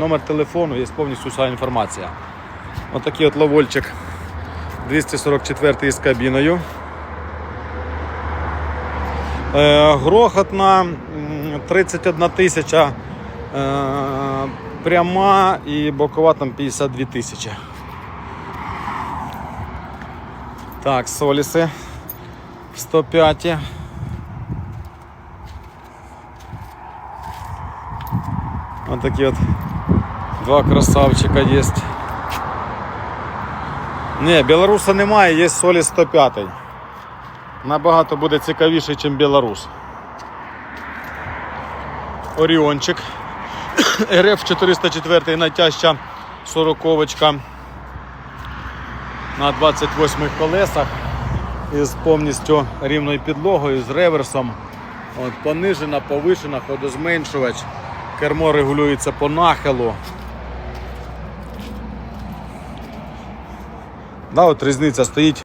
Номер телефону, є повністю вся інформація. Отакий от ловольчик 244 з кабіною. Е, грохотна 31 тисяча е, пряма і бокова там 52 тисячі. Так, соліси 105. Ось такі от два красавчика є. Ні, білоруса немає, є солі 105. Набагато буде цікавіше, ніж білорус. Оріончик. РФ 404 найтяжча сороковочка на 28 колесах із повністю рівною підлогою, з реверсом. От, понижена, повишена, ходозменшувач. Кермо регулюється по нахилу. Да, от різниця стоїть